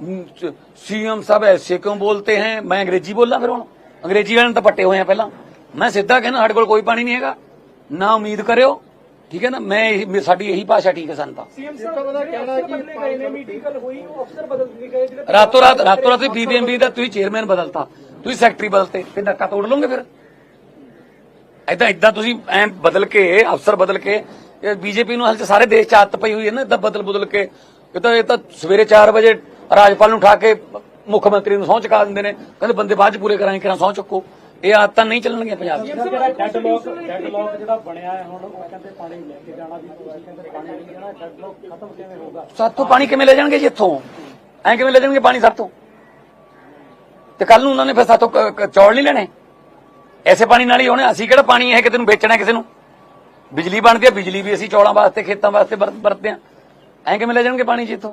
CM ਸਾਹਿਬ ਐਸੇ ਕਿਉਂ ਬੋਲਤੇ ਹੈ? ਮੈਂ ਅੰਗਰੇਜ਼ੀ ਬੋਲਾਂ ਫਿਰ ਹੁਣ? ਅੰਗਰੇਜ਼ੀ ਵਾਲਿਆਂ ਤਾਂ ਪੱਟੇ ਹੋਏ ਆ ਪਹਿਲਾਂ। ਮੈਂ ਸਿੱਧਾ ਕਹਿੰਦਾ ਸਾਡੇ ਕੋਲ ਕੋਈ ਪਾਣੀ ਨਹੀਂ ਹੈਗਾ। ਨਾ ਉਮੀਦ ਕਰਿਓ। ਠੀਕ ਹੈ ਨਾ? ਮੈਂ ਸਾਡੀ ਇਹੀ ਭਾਸ਼ਾ ਠੀਕ ਹੈ ਸਾਨੂੰ ਤਾਂ। ਸੀਐਮ ਸਾਹਿਬ ਦਾ ਕਹਿਣਾ ਹੈ ਕਿ ਬਦਲੇ ਗਏ ਨੇ ਮੀਟਿੰਗ ਕੱਲ ਹੋਈ ਉਹ ਅਫਸਰ ਬਦਲ ਦਿੱਤੇ ਗਏ ਜਿਹੜੇ ਰਾਤੋਂ ਰਾਤ ਰਾਤੋਂ ਰਾਤ ਬੀਬੀਐਮਬੀ ਦਾ ਤੁਸੀਂ ਚੇਅਰਮੈਨ ਬਦਲਤਾ। ਤੁਸੀਂ ਸੈਕਟਰੀ ਬਦਲਤੇ। ਤੇ ਨੱਕਾ ਤੋੜ ਲਓਗੇ ਫਿਰ? ਐਦਾਂ ਇਦਾਂ ਤੁਸੀਂ ਐ ਬਦਲ ਕੇ ਅਫਸਰ ਬਦਲ ਕੇ ਬੀਜੇਪੀ ਨੂੰ ਹਾਲ ਚ ਸਾਰੇ ਦੇਸ਼ ਚ ਆਦਤ ਪਈ ਹੋਈ ਹੈ ਨਾ ਇਦਾਂ ਬਦਲ ਬਦਲ ਕੇ। ਇਹ ਤਾਂ ਇਹ ਤਾਂ ਸਵੇਰੇ 4 ਵਜੇ ਰਾਜਪਾਲ ਨੂੰ ਉਠਾ ਕੇ ਮੁੱਖ ਮੰਤਰੀ ਨੂੰ ਸਹੁੰ ਚੁਕਾ ਦਿੰਦੇ ਨੇ। ਕਹਿੰਦੇ ਬੰਦੇ ਬਾਅਦ ਚ ਪੂਰੇ ਕਰਾਂਗੇ ਕਿਰਾਂ ਸਹੁੰ ਚੁੱਕੋ। ਇਹ ਆਦਤਾਂ ਨਹੀਂ ਚੱਲਣਗੀਆਂ ਪੰਜਾਬ 'ਚ ਜਿਹੜਾ ਡੈਡਲੌਕ ਡੈਡਲੌਕ ਜਿਹੜਾ ਬਣਿਆ ਹੈ ਹੁਣ ਉਹ ਕਹਿੰਦੇ ਪਾਣੀ ਲੈ ਕੇ ਜਾਣਾ ਵੀ ਤੁਸੀਂ ਕਹਿੰਦੇ ਪਾਣੀ ਨਹੀਂ ਜਾਣਾ ਡੈਡਲੌਕ ਖਤਮ ਕਿਵੇਂ ਹੋਊਗਾ? ਸਾਤੋਂ ਪਾਣੀ ਕਿਵੇਂ ਲੈ ਜਾਣਗੇ ਜੀ ਇੱਥੋਂ? ਐਂ ਕਿਵੇਂ ਲੈ ਜਾਣਗੇ ਪਾਣੀ ਸਾਤੋਂ? ਤੇ ਕੱਲ ਨੂੰ ਉਹਨਾਂ ਨੇ ਫਿਰ ਕ- ਚੌਲ ਨਹੀਂ ਲੈਣੇ? ਐਸੇ ਪਾਣੀ ਨਾਲ ਹੀ ਹੋਣੇ। ਅਸੀਂ ਕਿਹੜਾ ਪਾਣੀ ਇਹ ਕਿਸੇ ਨੂੰ ਵੇਚਣਾ ਕਿਸੇ ਨੂੰ? ਬਿਜਲੀ ਬਣਦੀ ਹੈ ਬਿਜਲੀ ਵੀ ਅਸੀਂ ਚੌਲਾਂ ਵਾਸਤੇ ਖੇਤਾਂ ਵਾਸਤੇ ਵਰਤ- ਵਰਤਦੇ ਆ। ਐਂ ਕਿਵੇਂ ਲੈ ਜਾਣਗੇ ਪਾਣੀ ਜੀ ਇੱਥੋਂ?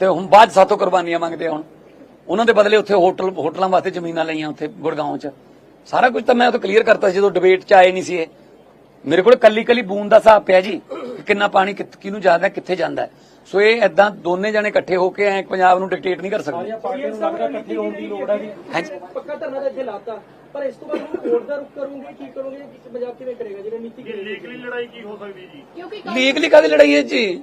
ਤੇ ਹੁਣ ਬਾਅਦ ਸਾਤੋਂ ਕੁਰਬਾਨੀਆਂ ਮੰਗਦੇ ਆ ਹੁਣ। ਉਹਨਾਂ ਦੇ ਬਦਲੇ ਉੱਥੇ ਹੋਟਲ ਹੋਟਲਾਂ ਵਾਸਤੇ ਜ਼ਮੀਨਾਂ ਲਈਆਂ ਉੱਥੇ ਗੁੜਗਾਉਂ 'ਚ। ਸਾਰਾ ਕੁਝ ਤਾਂ ਮੈਂ ਉਹ ਤਾਂ ਕਲੀਅਰ ਕਰਤਾ ਸੀ ਜਦੋਂ ਡਿਬੇਟ 'ਚ ਆਏ ਨਹੀਂ ਸੀ ਇਹ। ਮੇਰੇ ਕੋਲ ਕੱਲੀ ਕੱਲੀ ਬੂੰਦ ਦਾ ਹਿਸਾਬ ਪਿਆ ਜੀ ਕਿ ਕਿੰਨਾ ਪਾਣੀ ਕਿਹਨੂੰ ਜਾਂਦਾ ਕਿੱਥੇ ਜਾਂਦਾ ਹੈ। ਸੋ ਇਹ ਐਦਾਂ ਦੋਨੇ ਜਣੇ ਇਕੱਠੇ ਹੋ ਕੇ ਐ ਪੰਜਾਬ ਨੂੰ ਡਿਕਟੇਟ ਨਹੀਂ ਕਰ ਸਕਦੇ। ਪਾਰਟੀਆਂ ਨੂੰ ਲੱਗਦਾ ਇਕੱਠੀ ਹੋਣ ਦੀ ਲੋੜ ਹੈ ਜੀ। ਹਾਂਜੀ। ਪੱਕਾ ਧਰਨਾ ਤਾਂ ਇੱਥੇ ਲਾਤਾ। ਪਰ ਇਸ ਤੋਂ ਬਾਅਦ ਕੋਰਟ ਦਾ ਰੁਕ ਕਰੋਗੇ ਕੀ ਕਰੋਗੇ ਪੰਜਾਬ ਕਿਵੇਂ ਕਰੇਗਾ? ਜਿਹੜੇ ਨੀਤੀ ਲੀਗਲੀ ਲੜਾਈ ਕਿਉਂਕਿ ਲੀਗਲੀ ਕਾਦੀ ਲੜਾਈ ਹੈ ਜੀ?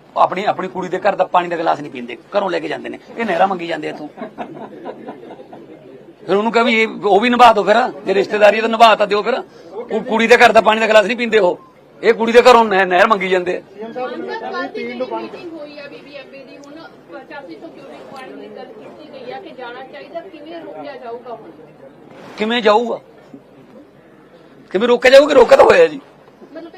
ਆਪਣੀ ਆਪਣੀ ਕੁੜੀ ਦੇ ਘਰ ਦਾ ਪਾਣੀ ਦਾ ਗਲਾਸ ਨਹੀਂ ਪੀਂਦੇ। ਘਰੋਂ ਲੈ ਕੇ ਜਾਂਦੇ ਨੇ। ਇਹ ਨਹਿਰਾ ਮੰਗੀ ਜਾਂਦੇ ਇਥੋਂ। ਫਿਰ ਉਹਨੂੰ ਕਹ ਵੀ ਇਹ ਉਹ ਵੀ ਨਿਭਾ ਦਿਓ ਫਿਰ। ਜੇ ਰਿਸ਼ਤੇਦਾਰੀ ਤਾਂ ਨਿਭਾ ਤਾਂ ਦਿਓ ਫਿਰ। ਉਹ ਕੁੜੀ ਦੇ ਘਰ ਦਾ ਪਾਣੀ ਦਾ ਗਲਾਸ ਨਹੀਂ ਪੀਂਦੇ ਉਹ। ਇਹ ਕੁੜੀ ਦੇ ਘਰੋਂ ਨਹਿ- ਨਹਿਰ ਮੰਗੀ ਜਾਂਦੇ। ਆ। ਮਾਨਸਾ ਕੱਲ ਦੀ ਜਿਹੜੀ ਮੀਟਿੰਗ ਹੋਈ ਆ ਬੀਬੀਐਮਬੀ ਦੀ? ਹੁਣ 85 ਤੋਂ ਕਿਊਬਿਕ ਪਾਣੀ ਦੀ ਗੱਲ ਕੀਤੀ ਗਈ ਆ ਕਿ ਜਾਣਾ ਚਾਹੀਦਾ। ਕਿਵੇਂ ਜਾਊਗਾ ਕਿਵੇਂ ਰੋਕਿਆ ਜਾਊਗਾ ਰੋਕਿਆ ਤਾਂ ਹੋਇਆ ਜੀ।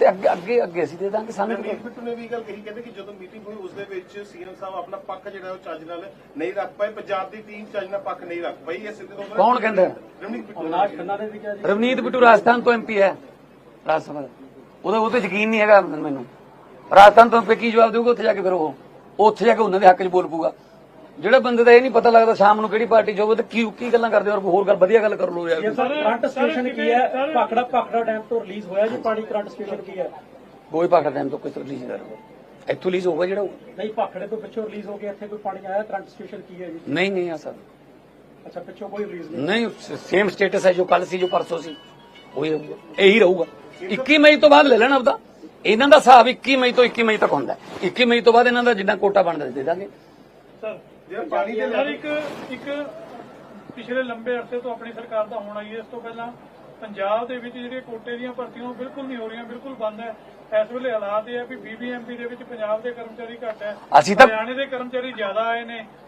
ਤੇ ਅੱਗੇ ਅੱਗੇ ਅੱਗੇ ਅਸੀਂ ਦੇ ਦਾਂਗੇ ਸਾਨੂੰ ਰਣਜੀਤ ਬਿੱਟੂ ਨੇ ਵੀ ਇਹ ਗੱਲ ਕਹੀ ਕਹਿੰਦੇ ਕਿ ਜਦੋਂ ਮੀਟਿੰਗ ਹੋਈ ਉਸ ਦੇ ਵਿੱਚ ਸੀਐਮ ਸਾਹਿਬ ਆਪਣਾ ਪੱਖ ਜਿਹੜਾ ਉਹ ਚੱਜ ਨਾਲ ਨਹੀਂ ਰੱਖ ਪਾਏ। ਪੰਜਾਬ ਦੀ ਟੀਮ ਚੱਜ ਨਾਲ ਪੱਖ ਨਹੀਂ ਰੱਖ ਪਾਈ। ਇਹ ਸਿੱਧੇ ਤੇ ਕੌਣ ਕਹਿੰਦਾ? ਰਣਜੀਤ ਬਿੱਟੂ ਅਵਨਾਸ਼ ਖੰਨਾ ਨੇ ਵੀ ਕਿਹਾ ਜੀ। ਰਵਨੀਤ ਬਿੱਟੂ ਰਾਜਸਥਾਨ ਤੋਂ ਐਮਪੀ ਹੈ ਰਾਜ ਸਭਾ ਦਾ। ਉਹਦਾ ਉਹ ਤੇ ਯਕੀਨ ਨਹੀਂ ਹੈਗਾ ਮੈਨੂੰ। ਰਾਜਸਥਾਨ ਤੋਂ MP ਕੀ ਜਵਾਬ ਦੇਊਗਾ? ਉੱਥੇ ਜਾ ਕੇ ਫਿਰ ਉਹ ਉਹ ਉੱਥੇ ਜਾ ਕੇ ਉਹਨਾਂ ਦੇ ਹੱਕ 'ਚ ਬੋਲ ਪੂਗਾ ਜਿਹੜਾ ਬੰਦੇ ਦਾ ਇਹ ਨਹੀਂ ਪਤਾ ਲੱਗਦਾ ਸ਼ਾਮ ਨੂੰ ਕਿਹੜੀ ਪਾਰਟੀ 'ਚ ਹੋਵੇ ਤੇ ਕੀ ਕੀ ਗੱਲਾਂ ਕਰਦੇ ਹੋ ਹੋਰ ਗੱਲ ਵਧੀਆ ਗੱਲ ਕਰ ਲਓ ਯਾਰ। ਕਰੰਟ ਸਟੇਸ਼ਨ ਕੀ ਹੈ? ਭਾਖੜਾ ਭਾਖੜਾ ਡੈਮ ਤੋਂ ਰਿਲੀਜ਼ ਹੋਇਆ ਜੀ ਪਾਣੀ ਕਰੰਟ ਸਟੇਸ਼ਨ ਕੀ ਹੈ? ਕੋਈ ਪਾਖੜਾ ਟਾਈਮ ਤੋਂ ਕੋਈ ਰਿਲੀਜ਼ ਕਰ ਇੱਥੋਂ ਰਿਲੀਜ਼ ਹੋਊਗਾ ਜਿਹੜਾ। ਨਹੀਂ ਭਾਖੜੇ ਤੋਂ ਪਿੱਛੋਂ ਰਿਲੀਜ਼ ਹੋ ਕੇ ਇੱਥੇ ਕੋਈ ਪਾਣੀ ਆਇਆ ਕਰੰਟ ਸਟੇਸ਼ਨ ਕੀ ਹੈ ਜੀ? ਨਹੀਂ ਨਹੀਂ ਆ ਸਰ। ਅੱਛਾ ਪਿੱਛੋਂ ਕੋਈ ਰਿਲੀਜ਼ ਨਹੀਂ ਨਹੀਂ ਸੇਮ ਸਟੇਟਸ ਹੈ ਜੋ ਕੱਲ ਸੀ ਜੋ ਪਰਸੋਂ ਸੀ। ਉਹੀ ਰਹੂਗਾ ਇਹੀ ਰਹੂਗਾ। 21 ਮਈ ਤੋਂ ਬਾਅਦ ਲੈ ਲੈਣਾ ਆਪਦਾ। ਇਹਨਾਂ ਦਾ ਹਿਸਾਬ 21 ਮਈ ਤੋਂ 21 ਮਈ ਤੱਕ ਹੁੰਦਾ। ਹੈ 21 ਮਈ ਤੋਂ ਬਾਅਦ ਇਹਨਾਂ ਦਾ ਜਿੰਨਾ ਕੋਟਾ ਬਣਦਾ ਦੇ ਦਾਂਗੇ। ਜਿਹੜਾ ਪਾਣੀ ਦੇ ਸਰ ਇੱਕ ਇੱਕ ਪਿਛਲੇ ਲੰਬੇ ਅਰਸੇ ਤੋਂ ਆਪਣੀ ਸਰਕਾਰ ਦਾ ਹੋਣਾ ਹੀ। ਇਸ ਤੋਂ ਪਹਿਲਾਂ ਪੰਜਾਬ ਦੇ ਵਿੱਚ ਜਿਹੜੀਆਂ ਕੋਟੇ ਦੀਆਂ ਭਰਤੀਆਂ ਉਹ ਬਿਲਕੁਲ ਨਹੀਂ ਹੋ ਰਹੀਆਂ ਬਿਲਕੁਲ ਬੰਦ ਹੈ। ਇਸ ਵੇਲੇ ਹਾਲਾਤ ਇਹ ਹੈ ਵੀ ਬੀਬੀਐਮਪੀ ਦੇ ਵਿੱਚ ਪੰਜਾਬ ਦੇ ਕਰਮਚਾਰੀ ਘੱਟ ਹੈ। ਅਸੀਂ ਤਾਂ- ਹਰਿਆਣੇ ਦੇ ਕਰਮਚਾਰੀ ਜ਼ਿਆਦਾ ਆਏ ਨੇ।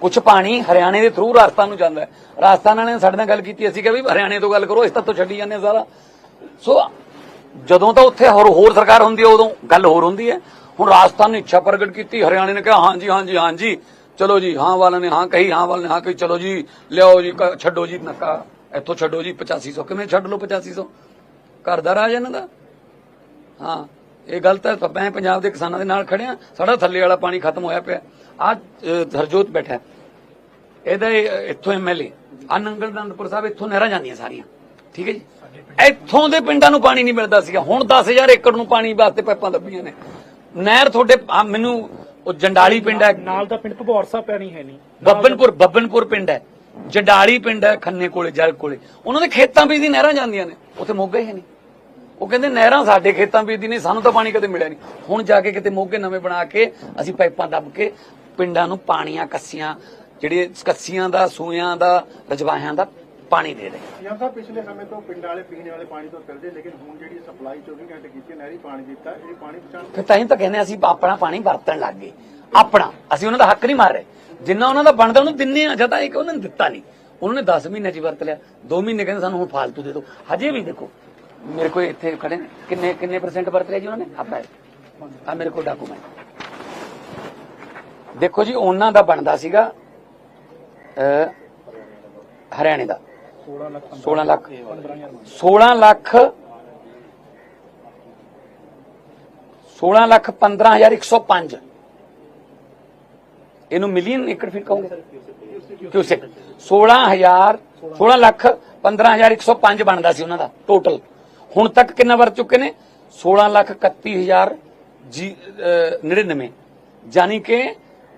ਕੁਝ ਪਾਣੀ ਹਰਿਆਣੇ ਦੇ ਥਰੂ ਰਾਜਸਥਾਨ ਨੂੰ ਜਾਂਦਾ ਹੈ। ਰਾਜਸਥਾਨ ਵਾਲਿਆਂ ਨੇ ਸਾਡੇ ਨਾਲ ਗੱਲ ਕੀਤੀ, ਅਸੀਂ ਕਿਹਾ ਵੀ ਹਰਿਆਣੇ ਤੋਂ ਗੱਲ ਕਰੋ, ਇਸ ਤੋਂ ਛੱਡੀ ਜਾਂਦੇ ਹਾਂ ਸਾਰਾ। ਸੋ ਜਦੋਂ ਤਾਂ ਉੱਥੇ ਹੋਰ ਹੋਰ ਸਰਕਾਰ ਹੁੰਦੀ ਹੈ, ਉਦੋਂ ਗੱਲ ਹੋਰ ਹੁੰਦੀ ਹੈ। ਹੁਣ ਰਾਜਸਥਾਨ ਨੇ ਇੱਛਾ ਪ੍ਰਗਟ ਕੀਤੀ, ਹਰਿਆਣੇ ਨੇ ਕਿਹਾ, ਹਾਂਜੀ ਹਾਂਜੀ ਹਾਂਜੀ, ਚਲੋ ਜੀ, ਹਾਂ ਵਾਲਿਆਂ ਨੇ, ਹਾਂ ਕਹੀ, ਹਾਂ ਵਾਲਿਆਂ ਨੇ, ਹਾਂ ਕਹੀ, ਚਲੋ ਜੀ, ਲਿਆਓ ਜੀ ਛੱਡੋ ਜੀ, ਨੱਕਾ, ਇੱਥੋਂ ਛੱਡੋ ਜੀ 8500 ਕਿਵੇਂ ਛੱਡ ਲਓ 8500 ਘਰ ਦਾ ਰਾਜ ਇਹਨਾਂ ਦਾ? ਹਾਂ, ਇਹ ਗਲਤ ਹੈ ਮੈਂ ਪੰਜਾਬ ਦੇ ਕਿਸਾਨਾਂ ਦੇ ਨਾਲ ਖੜਿਆ, ਸਾਡਾ ਥੱਲੇ ਵਾਲਾ ਪਾਣੀ ਖਤਮ ਹੋਇਆ ਪਿਆ। ਅੱਜ ਹਰਜੋਤ ਬੈਠਾ। ਇਹਦਾ ਇਹ- ਇੱਥੋਂ ਐਮਐਲਏ ਆ ਨੰਗਲ ਦੰਦਪੁਰ ਸਾਹਿਬ ਇੱਥੋਂ ਨਹਿਰਾਂ ਜਾਂਦੀਆਂ ਸਾਰੀਆਂ। ਠੀਕ ਹੈ ਜੀ? ਇੱਥੋਂ ਦੇ ਪਿੰਡਾਂ ਨੂੰ ਪਾਣੀ ਨਹੀਂ ਮਿਲਦਾ ਸੀਗਾ। ਹੁਣ 10000 ਏਕੜ ਨੂੰ ਪਾਣੀ ਵਾਸਤੇ ਪਾਈਪਾਂ ਲੱਭੀਆਂ ਨੇ। ਨਹਿਰ ਤੁਹਾਡੇ ਮੈਨੂੰ ਉਹ ਜੰਡਾਲੀ ਪਿੰਡ ਹੈ। ਨਾਲ ਦਾ ਪਿੰਡ ਭਗੌਰ ਸਾਹਿਬ ਪੈਣੀ ਹੈ ਨਹੀਂ। ਬੱਬਨਪੁਰ ਬੱਬਨਪੁਰ ਪਿੰਡ ਹੈ। ਜੰਡਾਲੀ ਪਿੰਡ ਹੈ ਖੰਨੇ ਕੋਲੇ ਜਲ ਕੋਲੇ। ਉਹਨਾਂ ਦੇ ਖੇਤਾਂ ਵਿੱਚ ਦੀ ਨਹਿਰਾਂ ਜਾਂਦੀਆਂ ਨੇ। ਉੱਥੇ ਮੋਗੇ ਹੀ ਨਹੀਂ। ਉਹ ਕਹਿੰਦੇ ਨਹਿਰਾਂ ਸਾਡੇ ਖੇਤਾਂ ਵਿੱਚ ਦੀ ਨਹੀਂ ਸਾਨੂੰ ਤਾਂ ਪਾਣੀ ਕਦੇ ਮਿਲਿਆ ਨਹੀਂ। ਹੁਣ ਜਾ ਕੇ ਕਿਤੇ ਮੋਗੇ ਨਵੇਂ ਬਣਾ ਕੇ ਅਸੀਂ ਪਾਈਪਾਂ ਦੱਬ ਕੇ ਪਿੰਡਾਂ ਨੂੰ ਪਾਣੀਆਂ ਕੱਸੀਆਂ ਜਿਹੜੇ ਕੱਸੀਆਂ ਦਾ ਸੂਇਆਂ ਦਾ ਰਜਵਾਹਿਆਂ ਦਾ ਪਾਣੀ ਦੇ ਰਹੇ। ਸੀਐਮ ਸਾਹਿਬ ਪਿਛਲੇ ਸਮੇਂ ਤੋਂ ਪਿੰਡਾਂ ਵਾਲੇ ਪੀਣ ਵਾਲੇ ਪਾਣੀ ਤੋਂ ਕਰਦੇ ਲੇਕਿਨ ਹੁਣ ਜਿਹੜੀ ਸਪਲਾਈ 24 ਘੰਟੇ ਕੀਤੀ ਨਹਿਰੀ ਪਾਣੀ ਦਿੱਤਾ ਇਹ ਪਾਣੀ ਪਹੁੰਚਾਉਣ ਫਿਰ ਤਾਂ ਹੀ ਤਾਂ ਕਹਿੰਦੇ ਅਸੀਂ ਆਪਣਾ ਪਾਣੀ ਵਰਤਣ ਲੱਗ ਗਏ। ਆਪਣਾ ਅਸੀਂ ਉਹਨਾਂ ਦਾ ਹੱਕ ਨਹੀਂ ਮਾਰ ਰਹੇ। ਜਿੰਨਾ ਉਹਨਾਂ ਦਾ ਬਣਦਾ ਉਹਨੂੰ ਦਿੰਨੇ ਆ ਜਦ ਇੱਕ ਉਹਨਾਂ ਨੇ ਦਿੱਤਾ ਨਹੀਂ। ਉਹਨਾਂ ਨੇ 10 ਮਹੀਨੇ ਚ ਵਰਤ ਲਿਆ। 2 ਮਹੀਨੇ ਕਹਿੰਦੇ ਸਾਨੂੰ ਹੁਣ ਫਾਲਤੂ ਦੇ ਦਿਓ। ਹਜੇ ਵੀ ਦੇਖੋ ਮੇਰੇ ਕੋਲ ਇੱਥੇ ਖੜੇ ਨੇ। ਕਿੰਨੇ ਕਿੰਨੇ ਪਰਸੈਂਟ ਵਰਤ ਲਿਆ ਜੀ ਉਹਨਾਂ ਨੇ? ਆਪਾਂ ਆ ਮੇਰੇ ਕੋਲ ਡਾਕੂਮੈਂਟ ਦੇਖੋ ਜੀ ਉਹਨਾਂ ਦਾ ਬਣਦਾ ਸੀਗਾ ਹਰਿਆਣੇ ਦਾ। 16 ਲੱਖ 16 ਲੱਖ 16 ਲੱਖ 16 ਲੱਖ 15105 ਇਹਨੂੰ ਮਿਲੀਅਨ ਏਕੜ ਫਿਰ ਕਹੋਗੇ? ਕਿਊਸੈਕ। 16000 16 ਲੱਖ 15105 ਬਣਦਾ ਸੀ ਉਹਨਾਂ ਦਾ ਟੋਟਲ ਹੁਣ ਤੱਕ ਕਿੰਨਾ ਵਰ ਚੁੱਕੇ ਨੇ? 16 ਲੱਖ 31000 ਜੀ ਅਹ, 99 ਯਾਨੀ ਕਿ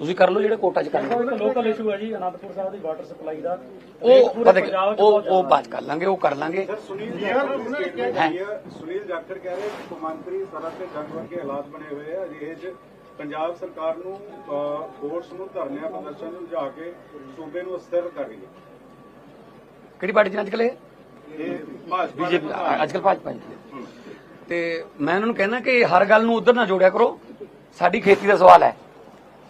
ਤੁਸੀਂ ਕਰ ਲਓ ਜਿਹੜੇ ਕੋਰਟਾਂ 'ਚ ਕਰਨਾ ਲੋਕਲ ਇਸ਼ੂ ਹੈ ਜੀ ਅਨੰਦਪੁਰ ਸਾਹਿਬ ਦੀ ਵਾਟਰ ਸਪਲਾਈ ਦਾ। ਉਹ ਪੂਰੇ ਪਤਾ ਕੀ- ਪੰਜਾਬ 'ਚ ਉਹ ਉਹ ਬਾਤ ਕਰ ਲਾਂਗੇ ਉਹ ਕਰ ਲਾਂਗੇ। ਸੁਨੀਲ ਜਾਖੜ ਕਹਿ ਰਹੇ ਕਿ ਕੌਮਾਂਤਰੀ ਸਰਹੱਦ ਤੇ ਜੰਗ ਵਰਗੇ ਹਾਲਾਤ ਬਣੇ ਹੋਏ ਆ। ਅਜਿਹੇ 'ਚ ਪੰਜਾਬ ਸਰਕਾਰ ਨੂੰ ਫੋਰਸ ਨੂੰ ਧਰਨਿਆਂ ਪ੍ਰਦਰਸ਼ਨ ਨੂੰ ਲਿਜਾ ਕੇ ਸੂਬੇ ਨੂੰ ਅਸਥਿਰ ਕਰ ਰਹੀ ਹੈ। ਕਿਹੜੀ ਪਾਰਟੀ ਇਹ? ਭਾਜਪਾ ਬੀਜੇਪੀ ਅੱਜ ਕੱਲ੍ਹ ਭਾਜਪਾ ਜੀ ਤੇ ਮੈਂ ਉਹਨਾਂ ਨੂੰ ਕਹਿਣਾ ਕਿ ਹਰ ਗੱਲ ਨੂੰ ਉਧਰ ਨਾ ਜੋੜਿਆ ਕਰੋ। ਸਾਡੀ ਖੇਤੀ ਦਾ ਸਵਾਲ ਹੈ।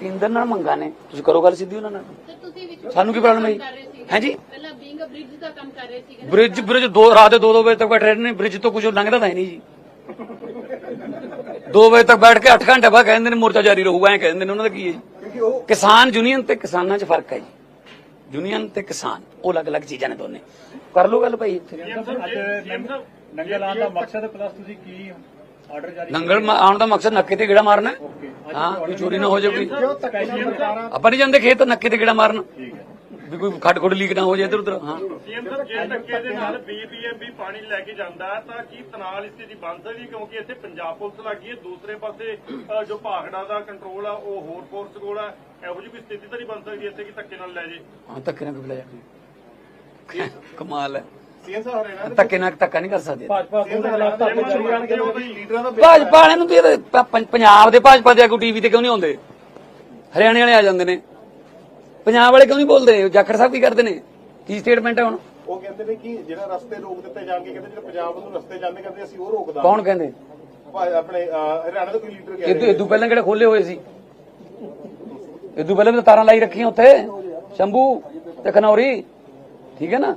ਕੇਂਦਰ ਨਾਲ ਮੰਗਾ ਨੇ। ਤੁਸੀਂ ਕਰੋ ਗੱਲ ਸਿੱਧੀ ਉਹਨਾਂ ਨਾਲ। ਤੇ ਤੁਸੀਂ ਵਿੱਚ ਸਾਨੂੰ ਕੀ problem ਹੈ। ਹੈਂ ਜੀ? ਪਹਿਲਾਂ ਬੀਇੰਗ ਅ ਬ੍ਰਿਜ ਦਾ ਕੰਮ ਕਰ ਰਹੇ ਨਾ। ਬ੍ਰਿਜ ਬ੍ਰਿਜ ਦੋ ਰਾਤ ਦੇ 2-2 ਵਜੇ ਤੱਕ ਬੈਠੇ ਨੇ। ਬ੍ਰਿਜ ਤੋਂ ਕੁਝ ਲੰਘਦਾ ਤਾਂ ਹੈ ਨਹੀਂ ਜੀ। 2 ਵਜੇ ਤੱਕ ਬੈਠ ਕੇ 8 ਘੰਟੇ ਬਾਅਦ ਕਹਿੰਦੇ ਨੇ ਮੋਰਚਾ ਜਾਰੀ ਰਹੂਗਾ ਐ ਕਹਿੰਦੇ ਨੇ ਉਹਨਾਂ ਦਾ ਕੀ ਹੈ ਜੀ? ਕਿਸਾਨ ਯੂਨੀਅਨ ਤੇ ਕਿਸਾਨਾਂ 'ਚ ਫ਼ਰਕ ਹੈ ਜੀ। ਯੂਨੀਅਨ ਤੇ ਕਿਸਾਨ ਉਹ ਅਲੱਗ-ਅਲੱਗ ਚੀਜ਼ਾਂ ਨੇ ਦੋਨੇ। ਕਰ ਲਓ ਗੱਲ ਭਾਈ ਇੱਥੇ। ਨੰਗਲ ਆਉਣ ਦਾ ਮਕਸਦ ਪਲੱਸ ਤੁਸੀਂ ਕੀ ਨੰਗਲ ਮਾ- ਆਉਣ ਦਾ ਮਕਸਦ ਨੱਕੇ ਤੇ ਗੇੜਾ ਮਾਰਨਾ ਹੈ। ਹਾਂ ਕੋਈ ਚੋਰੀ ਨਾ ਹੋ ਜਾਵੇ ਕੋਈ। ਆਪਾਂ ਨਹੀਂ ਜਾਂਦੇ ਖੇਤ ਨੱਕੇ ਤੇ ਗੇੜਾ ਮਾਰਨ। ਵੀ ਕੋਈ ਖੱਡ ਖੁੱਡ ਲੀਕ ਨਾ ਹੋ ਜਾਏ ਇੱਧਰ ਉੱਧਰ ਹਾਂ। ਸੀਐਮ ਸਾਹਿਬ ਜੇ ਧੱਕੇ ਦੇ ਨਾਲ ਬੀਬੀਐਮਬੀ ਪਾਣੀ ਲੈ ਕੇ ਜਾਂਦਾ ਹੈ ਤਾਂ ਕੀ ਤਨਾਲ ਸਥਿਤੀ ਬਣ ਸਕਦੀ ਕਿਉਂਕਿ ਇੱਥੇ ਪੰਜਾਬ ਪੁਲਿਸ ਲੱਗੀ ਹੈ ਦੂਸਰੇ ਪਾਸੇ ਅ, ਜੋ ਭਾਖੜਾ ਦਾ ਕੰਟਰੋਲ ਆ ਉਹ ਹੋਰ ਫੋਰਸ ਕੋਲ ਆ। ਇਹੋ ਜਿਹੀ ਕੋਈ ਸਥਿਤੀ ਤਾਂ ਨਹੀਂ ਬਣ ਸਕਦੀ ਇੱਥੇ ਕਿ ਧੱਕੇ ਨਾਲ ਲੈ ਜੇ? ਹਾਂ ਧੱਕੇ ਨਾਲ ਕਿਵੇਂ ਲੈ ਜਾਵੇ। ਕਮਾਲ ਹੈ। ਸੀਐਮ ਸਾਹਿਬ ਹਰਿਆਣਾ ਦੇ ਧੱਕੇ ਨਾਲ ਧੱਕਾ ਨਹੀਂ ਕਰ ਸਕਦੇ। ਭਾਜਪਾ ਦੇ ਖਿਲਾਫ ਧਰਨੇ ਜਾਰੀ ਕਰਨਗੇ ਲੀਡਰਾਂ ਦਾ ਭਾਜਪਾ ਵਾਲਿਆਂ ਨੂੰ ਵੀ ਇਹਦੇ ਪ- ਪ- ਪੰਜਾਬ ਦੇ ਭਾਜਪਾ ਦੇ ਆਗੂ ਟੀਵੀ ਤੇ ਕਿਉਂ ਨਹੀਂ ਆਉਂਦੇ? ਹਰਿਆਣੇ ਵਾਲੇ ਆ ਜਾਂਦੇ ਨੇ। ਪੰਜਾਬ ਵਾਲੇ ਕਿਉਂ ਨਹੀਂ ਬੋਲਦੇ? ਜਾਖੜ ਸਾਹਿਬ ਕੀ ਕਰਦੇ ਨੇ? ਕੀ ਸਟੇਟਮੈਂਟ ਹੈ ਹੁਣ? ਉਹ ਕਹਿੰਦੇ ਨੇ ਕਿ ਜਿਹੜਾ ਰਸਤੇ ਰੋਕ ਦਿੱਤੇ ਜਾਣਗੇ ਕਹਿੰਦੇ ਜਿਹੜੇ ਪੰਜਾਬ ਨੂੰ ਰਸਤੇ ਜਾਂਦੇ ਕਹਿੰਦੇ ਅਸੀਂ ਉਹ ਰੋਕਦਾ ਕੌਣ ਕਹਿੰਦੇ? ਆਪਣੇ ਅਹ, ਹਰਿਆਣਾ ਦਾ ਕੋਈ ਲੀਡਰ ਕਹਿ ਇਦੋਂ ਰਿਹਾ ਇਦੋਂ ਪਹਿਲਾਂ ਕਿਹੜੇ ਖੋਲੇ ਹੋਏ ਸੀ? ਇਦੋਂ ਪਹਿਲਾਂ ਵੀ ਤਾਂ ਤਾਰਾਂ ਲਾਈ ਰੱਖੀਆਂ ਉੱਥੇ। ਸ਼ੰਭੂ ਤੇ ਖਨੌਰੀ। ਠੀਕ ਹੈ ਨਾ?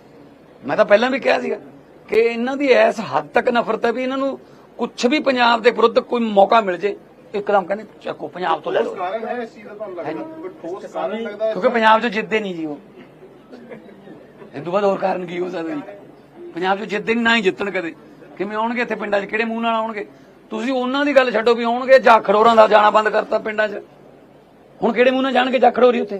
ਮੈਂ ਤਾਂ ਪਹਿਲਾਂ ਵੀ ਕਿਹਾ ਸੀਗਾ ਕਿ ਇਹਨਾਂ ਦੀ ਇਸ ਹੱਦ ਤੱਕ ਨਫ਼ਰਤ ਹੈ ਵੀ ਇਹਨਾਂ ਨੂੰ ਕੁਝ ਵੀ ਪੰਜਾਬ ਦੇ ਵਿਰੁੱਧ ਕੋਈ ਮੌਕਾ ਮਿਲ ਜੇ। ਇੱਕਦਮ ਕਹਿੰਦੇ ਚੱਕੋ ਪੰਜਾਬ ਤੋਂ ਲੈ ਲਓ ਕਾਰਨ ਹੈ ਇਸ ਚੀਜ਼ ਦਾ ਤੁਹਾਨੂੰ ਲੱਗਦਾ? ਕੋਈ ਠੋਸ ਕਾਰਨ ਲੱਗਦਾ ਹੈ ਕਿਉਂਕਿ ਪੰਜਾਬ 'ਚ ਜਿੱਤਦੇ ਨਹੀਂ ਜੀ ਉਹ। ਇਹ ਤੋਂ ਬਾਅਦ ਹੋਰ ਕਾਰਨ ਕੀ ਹੋ ਸਕਦਾ ਜੀ? ਪੰਜਾਬ 'ਚ ਜਿੱਤਦੇ ਨਹੀਂ ਨਾ ਹੀ ਜਿੱਤਣ ਕਦੇ। ਕਿਵੇਂ ਆਉਣਗੇ ਇੱਥੇ ਪਿੰਡਾਂ 'ਚ? ਕਿਹੜੇ ਮੂੰਹ ਨਾਲ ਆਉਣਗੇ? ਤੁਸੀਂ ਉਹਨਾਂ ਦੀ ਗੱਲ ਛੱਡੋ ਵੀ ਆਉਣਗੇ ਜਾਖੜ ਹੋਰਾਂ ਦਾ ਜਾਣਾ ਬੰਦ ਕਰਤਾ ਪਿੰਡਾਂ 'ਚ? ਹੁਣ ਕਿਹੜੇ ਮੂੰਹ ਨਾਲ ਜਾਣਗੇ ਜਾਖੜ ਹੋਰੀ ਉੱਥੇ?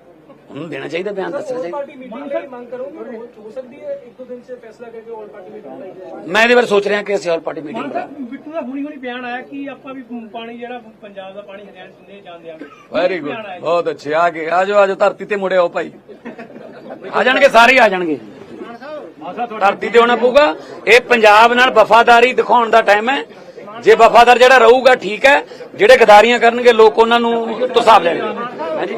ਉਹਨੂੰ ਦੇਣਾ ਚਾਹੀਦਾ ਬਿਆਨ ਦੱਸਣਾ ਚਾਹੀਦਾ। ਮੈਂ ਇਹਦੇ ਬਾਰੇ ਸੋਚ ਰਿਹਾ ਕਿ ਅਸੀਂ ਆਲ ਪਾਰਟੀ ਮੀਟਿੰਗ ਕਰਾਂ ਬਿੱਟੂ ਦਾ ਹੁਣੀ ਹੁਣੀ ਬਿਆਨ ਆਇਆ ਕਿ ਆਪਾਂ ਵੀ ਪਾਣੀ ਜਿਹੜਾ ਪੰਜਾਬ ਦਾ ਪਾਣੀ ਹਰਿਆਣਾ ਸੁਣਦੇ ਜਾਂਦੇ ਆ। ਵੈਰੀ ਗੁੱਡ ਬਹੁਤ ਅੱਛੇ। ਆ ਗਏ। ਆਜੋ ਆਜੋ ਧਰਤੀ ਤੇ ਮੁੜਿਓ ਭਾਈ। ਆ ਜਾਣਗੇ ਸਾਰੇ ਆ ਜਾਣਗੇ। ਧਰਤੀ ਤੇ ਹੋਣਾ ਪਊਗਾ। ਇਹ ਪੰਜਾਬ ਨਾਲ ਵਫਾਦਾਰੀ ਦਿਖਾਉਣ ਦਾ ਟਾਈਮ ਹੈ। ਜੇ ਵਫਾਦਾਰ ਜਿਹੜਾ ਰਹੂਗਾ ਠੀਕ ਹੈ। ਜਿਹੜੇ ਗਦਾਰੀਆਂ ਕਰਨਗੇ ਲੋਕ ਉਹਨਾਂ ਨੂੰ ਤਸਾਬ ਲੈਣਗੇ। ਹਾਂਜੀ।